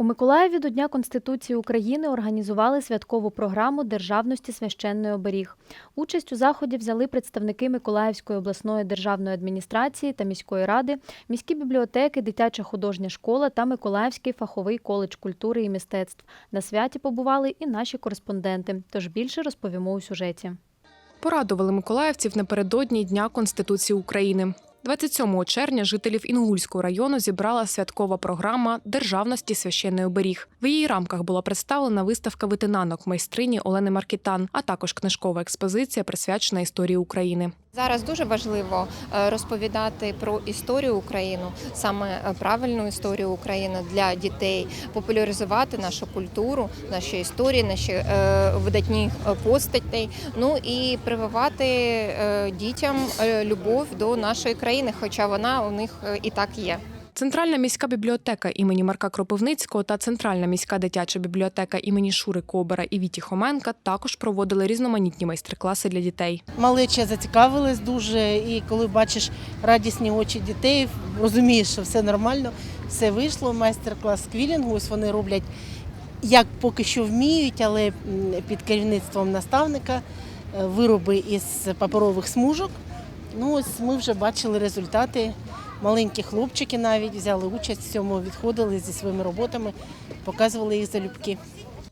У Миколаєві до Дня Конституції України організували святкову програму державності священний оберіг. Участь у заході взяли представники Миколаївської обласної державної адміністрації та міської ради, міські бібліотеки, дитяча художня школа та Миколаївський фаховий коледж культури і мистецтв. На святі побували і наші кореспонденти. Тож більше розповімо у сюжеті. Порадували миколаївців напередодні Дня Конституції України. 27 червня жителів Інгульського району зібрала святкова програма Державності священний оберіг. В її рамках була представлена виставка витинанок майстрині Олени Маркітан, а також книжкова експозиція, присвячена історії України. Зараз дуже важливо е, розповідати про історію України, саме е, правильну історію України для дітей, популяризувати нашу культуру, наші історії, наші е, видатні постатей. Ну і прививати дітям любов до нашої країни, хоча вона у них е, і так є. Центральна міська бібліотека імені Марка Кропивницького та Центральна міська дитяча бібліотека імені Шури Кобера і Віті Хоменка також проводили різноманітні майстер-класи для дітей. Малеча зацікавилась дуже, і коли бачиш радісні очі дітей, розумієш, що все нормально, все вийшло. Майстер-клас квілінгу. Ось вони роблять як поки що вміють, але під керівництвом наставника е, вироби із паперових смужок. Ну ось ми вже бачили результати. Маленькі хлопчики навіть взяли участь в цьому, відходили зі своїми роботами, показували їх залюбки.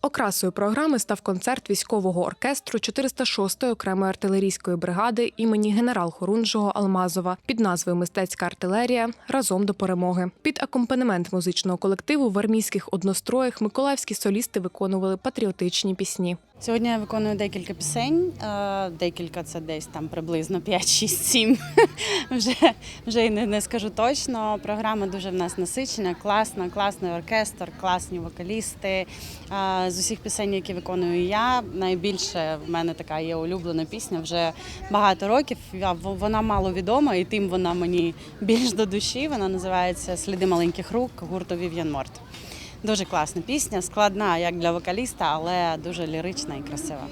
Окрасою програми став концерт військового оркестру 406-ї окремої артилерійської бригади імені генерал-хорунжого Алмазова під назвою Мистецька артилерія разом до перемоги. Під акомпанемент музичного колективу в армійських одностроях миколаївські солісти виконували патріотичні пісні. Сьогодні я виконую декілька пісень. е, Декілька це десь там приблизно 5, 6, 7. Вже, вже й не, не скажу точно. Програма дуже в нас насичена, класна, класний оркестр, класні вокалісти. Е, З усіх пісень, які виконую я, найбільше в мене така є улюблена пісня вже багато років. Вона мало відома, і тим вона мені більш до душі. Вона називається Сліди маленьких рук гурту Вів'ян Морт. Дуже класна пісня, складна як для вокаліста, але дуже лірична і красива.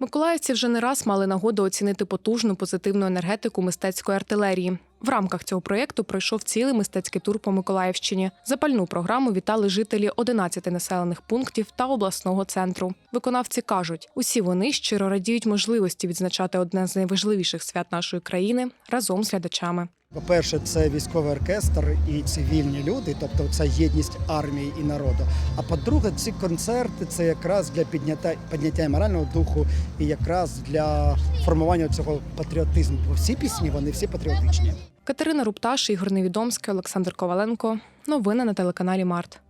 Миколаївці вже не раз мали нагоду оцінити потужну позитивну енергетику мистецької артилерії. В рамках цього проєкту пройшов цілий мистецький тур по Миколаївщині. Запальну програму вітали жителі 11 населених пунктів та обласного центру. Виконавці кажуть, усі вони щиро радіють можливості відзначати одне з найважливіших свят нашої країни разом з глядачами. По-перше, це військовий оркестр і цивільні люди, тобто це єдність армії і народу. А по-друге, ці концерти це якраз для підняття підняття морального духу і якраз для формування цього патріотизму. Бо всі пісні вони всі патріотичні. Катерина Рупташ, Ігор Невідомський, Олександр Коваленко. Новини на телеканалі Март.